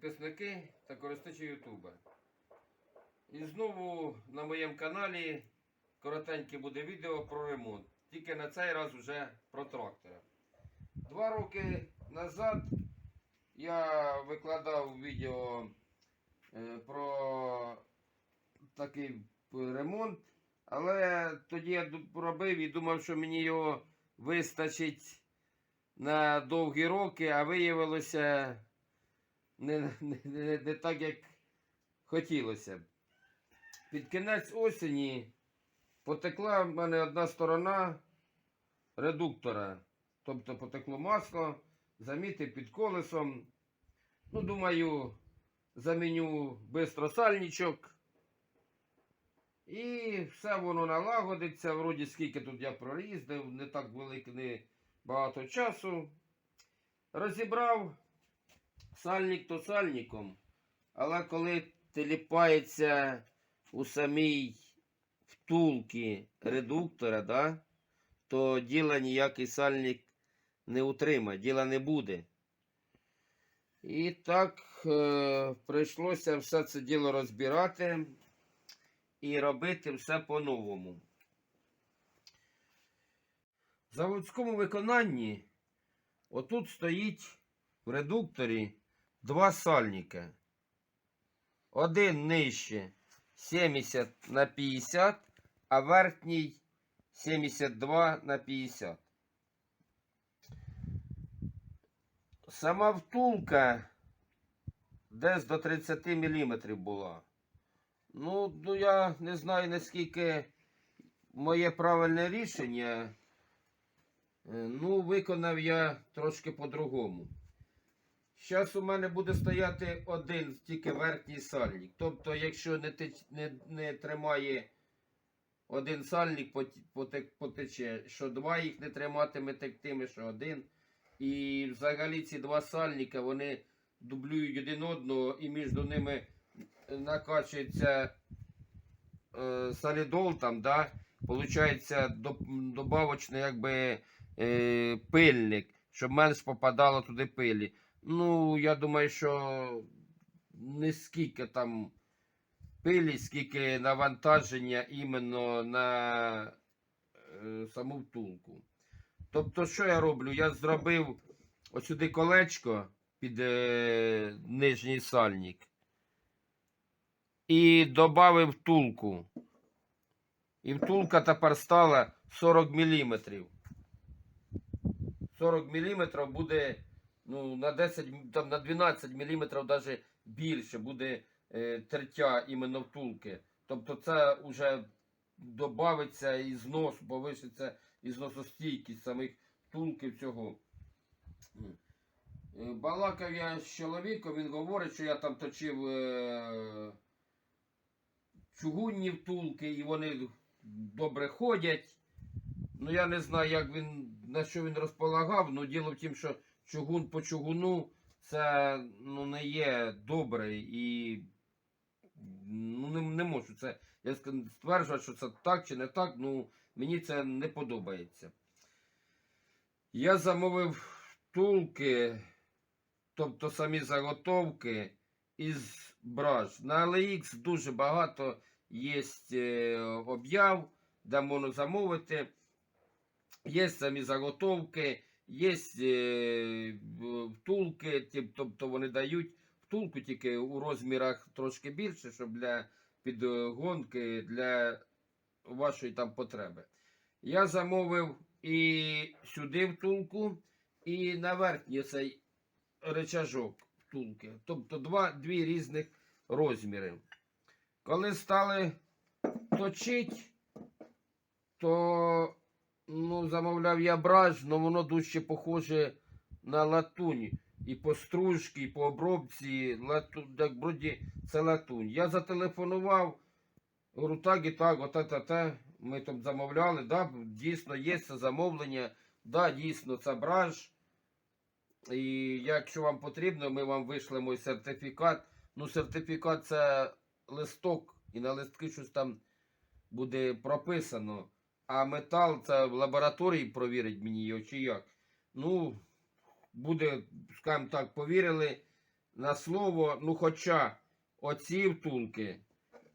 Підписники та користувачі Ютуба. І знову на моєму каналі коротеньке буде відео про ремонт. Тільки на цей раз вже про трактора. Два роки назад я викладав відео е, про такий ремонт, але тоді я робив і думав, що мені його вистачить на довгі роки, а виявилося не, не, не, не так, як хотілося б. Під кінець осені потекла в мене одна сторона редуктора. Тобто потекло масло, замітив під колесом. Ну, думаю, заміню бистро сальничок. І все воно налагодиться. Вроді скільки тут я проїздив, не так велике, не багато часу. Розібрав сальник то сальником, але коли теліпається у самій втулці редуктора, да, то діла ніякий сальник не утримає, діла не буде. І так е, прийшлося все це діло розбирати і робити все по-новому. В заводському виконанні отут стоїть в редукторі два сальника. Один нижче 70 на 50, а верхній 72 на 50. Сама втулка десь до 30 мм була. Ну, ну я не знаю наскільки моє правильне рішення. Е, Ну, виконав я трошки по-другому. Зараз у мене буде стояти один тільки верхній сальник. Тобто, якщо не, не, не тримає один сальник, потече, що два їх не триматиме тектиме, що один. І взагалі ці два сальника вони дублюють один одного і між ними накачується е, солідол там, да? Получається добавочний якби е, пильник, щоб менш попадало туди пилі. Ну, я думаю, що не скільки там пилі, скільки навантаження іменно на е, саму втулку. Тобто, що я роблю? Я зробив ось сюди колечко під е, нижній сальник і додав втулку. І втулка тепер стала 40 мм. 40 мм буде ну, на 10, там, на 12 мм навіть більше буде е, тертя іменно втулки. Тобто це вже додається і знос, повишиться і зносостійкість самих втулків цього. Е, Балакав я з чоловіком, він говорить, що я там точив е, чугунні втулки, і вони добре ходять. Ну, я не знаю, як він, на що він розполагав, ну діло в тім, що чугун по чугуну це ну, не є добре і ну, не, не можу це. Я стверджувати, що це так чи не так, ну мені це не подобається. Я замовив втулки, тобто самі заготовки із браш. На LX дуже багато є е, об'яв, де можна замовити. Є самі заготовки, є е, втулки, тобто вони дають втулку тільки у розмірах трошки більше, щоб для підгонки для вашої там потреби. Я замовив і сюди втулку, і на верхній цей речажок втулки. Тобто два, дві різних розміри. Коли стали точить, то ну, замовляв я браж, але воно дуже похоже на латунь. І по стружці, і по обробці, латунь, так вроді це латунь. Я зателефонував, говорю, так і так, ота та та Ми там замовляли, да, дійсно є це замовлення, да, дійсно це браж. І якщо вам потрібно, ми вам вишлемо і сертифікат. Ну, сертифікат це листок, і на листки щось там буде прописано. А метал це в лабораторії провірить мені його чи як. Ну, буде, скажімо так, повірили на слово. Ну, хоча оці втулки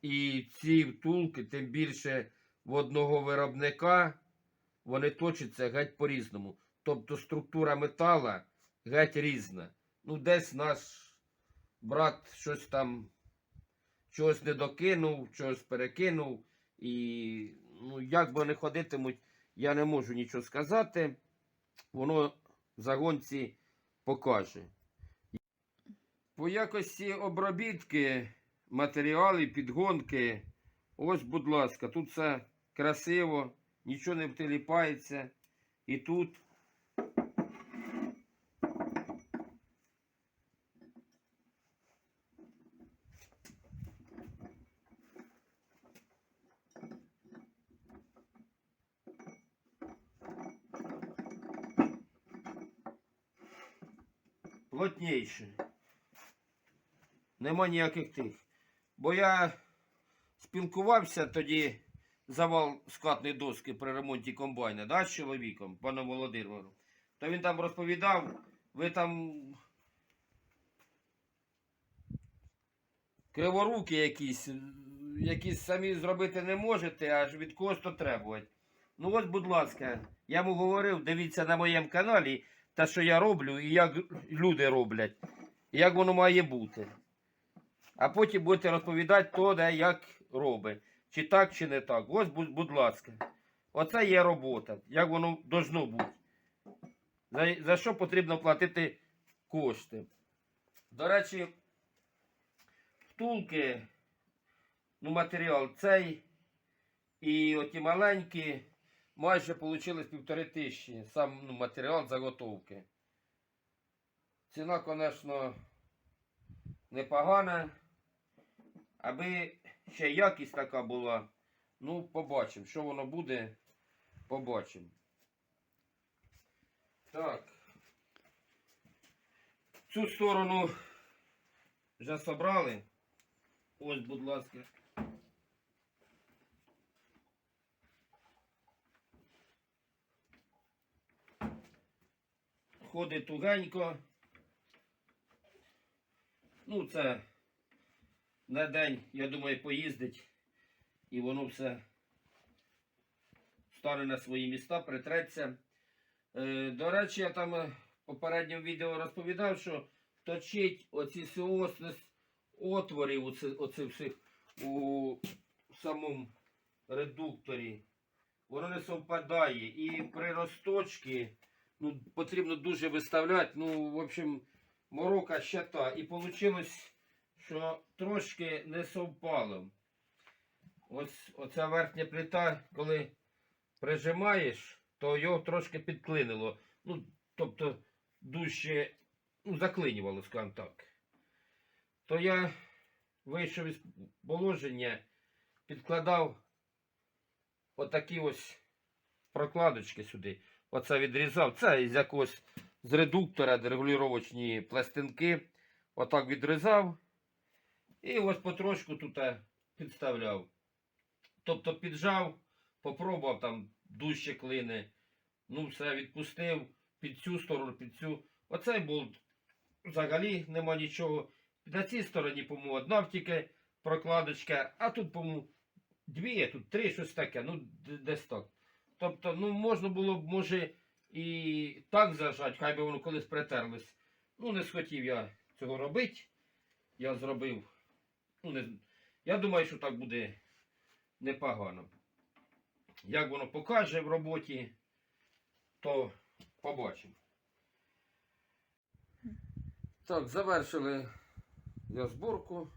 і ці втулки, тим більше в одного виробника, вони точаться геть по-різному. Тобто структура метала геть різна. Ну, десь наш брат щось там чогось не докинув, чогось перекинув. І ну, як би вони ходитимуть, я не можу нічого сказати. Воно в загонці покаже. По якості обробітки, матеріали, підгонки. Ось, будь ласка, тут все красиво, нічого не втиліпається. І тут плотніше. Нема ніяких тих. Бо я спілкувався тоді завал скатної доски при ремонті комбайна, да, з чоловіком, паном Володимиром. То він там розповідав, ви там криворуки якісь, якісь самі зробити не можете, аж від когось то требувати. Ну ось, будь ласка, я йому говорив, дивіться на моєму каналі те, що я роблю, і як люди роблять, і як воно має бути. А потім будете розповідати, хто де як робить. Чи так, чи не так. Ось, будь, ласка. Оце є робота. Як воно должно бути. За, за що потрібно платити кошти. До речі, втулки, ну, матеріал цей і оті маленькі майже вийшло півтори тисячі. Сам ну, матеріал заготовки. Ціна, звісно, непогана. Аби ще якість така була, ну, побачимо. Що воно буде, побачимо. Так. Цю сторону вже собрали. Ось, будь ласка. Ходить тугенько. Ну, це на день, я думаю, поїздить і воно все стане на свої міста, притреться. Е, до речі, я там е, в попередньому відео розповідав, що точить оці сіосність отворів оці, оці всіх у самому редукторі. Воно не совпадає. І при розточці ну, потрібно дуже виставляти. Ну, в общем, морока ще та. І вийшло, що трошки не совпало. Ось оця верхня плита, коли прижимаєш, то його трошки підклинило. Ну, тобто дужче ну, заклинювало, скажімо так. То я вийшов із положення, підкладав отакі ось прокладочки сюди. Оце відрізав. Це із якогось з редуктора, регулювачні пластинки. Отак відрізав. І ось потрошку тут е, підставляв. Тобто піджав, попробував там дужче клини. Ну, все, відпустив під цю сторону, під цю. Оцей болт взагалі нема нічого. На цій стороні, по-моєму, одна тільки прокладочка, а тут, по-моєму, дві, тут три, щось таке. Ну, десь так. Тобто, ну, можна було б, може, і так зажати, хай би воно колись притерлось. Ну, не схотів я цього робити. Я зробив. Ну, не, я думаю, що так буде непогано. Як воно покаже в роботі, то побачимо. Так, завершили я зборку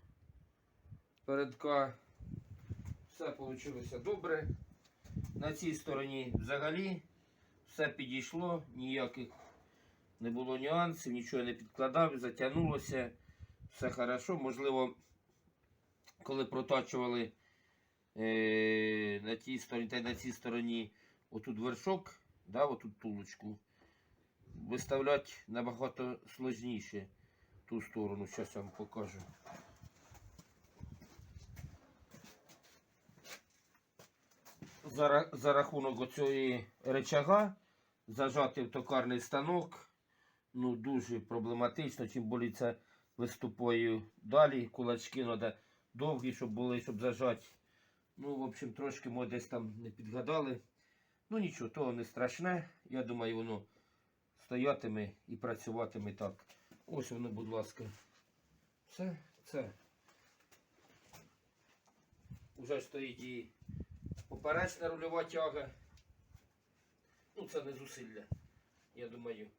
передка. Все вийшло добре. На цій стороні взагалі все підійшло, ніяких не було нюансів, нічого не підкладав, затягнулося, все хорошо. Можливо, коли протачували е, на тій стороні та на цій стороні отут вершок, да, отут тулочку, виставляти набагато сложніше ту сторону. Зараз я вам покажу. За, рахунок оцієї речага зажати в токарний станок ну, дуже проблематично, чим це виступою далі. Кулачки треба довгі, щоб були, щоб зажати. Ну, в общем, трошки ми десь там не підгадали. Ну нічого, того не страшне. Я думаю, воно стоятиме і працюватиме так. Ось воно, будь ласка. Все, це. Уже стоїть і поперечна рульова тяга. Ну, це не зусилля, я думаю.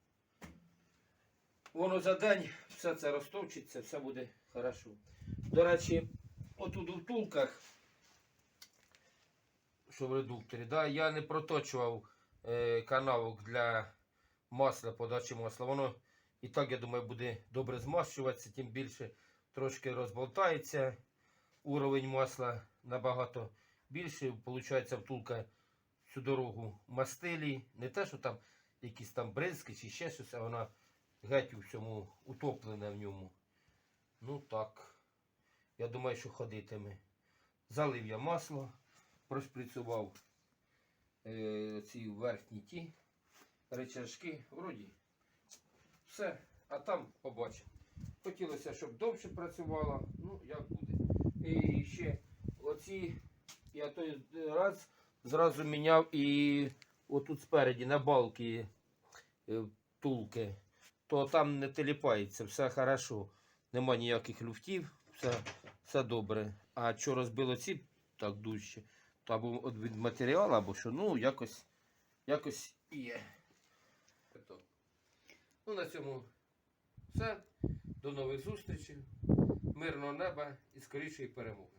Воно за день все це розтовчиться, все буде хорошо. До речі, отут у втулках, що в редукторі, да, я не проточував е, канавок для масла, подачі масла. Воно і так, я думаю, буде добре змащуватися, тим більше трошки розболтається. Уровень масла набагато більший. Получається, втулка всю дорогу мастилі. Не те, що там якісь там бризки чи ще щось, а вона геть у всьому утоплена в ньому. Ну так. Я думаю, що ходитиме. Залив я масло, прошприцював е, ці верхні ті речашки. Вроді все, а там побачимо. Хотілося, щоб довше працювала, ну як буде. І ще оці я той раз зразу міняв і отут спереді на балки е, втулки, то там не теліпається, все хорошо. Нема ніяких люфтів, все, все добре. А що розбило ці так дужче, то або від матеріалу, або що, ну якось, якось є. Ну, на цьому все. До нових зустрічей, мирного неба і скорішої перемоги.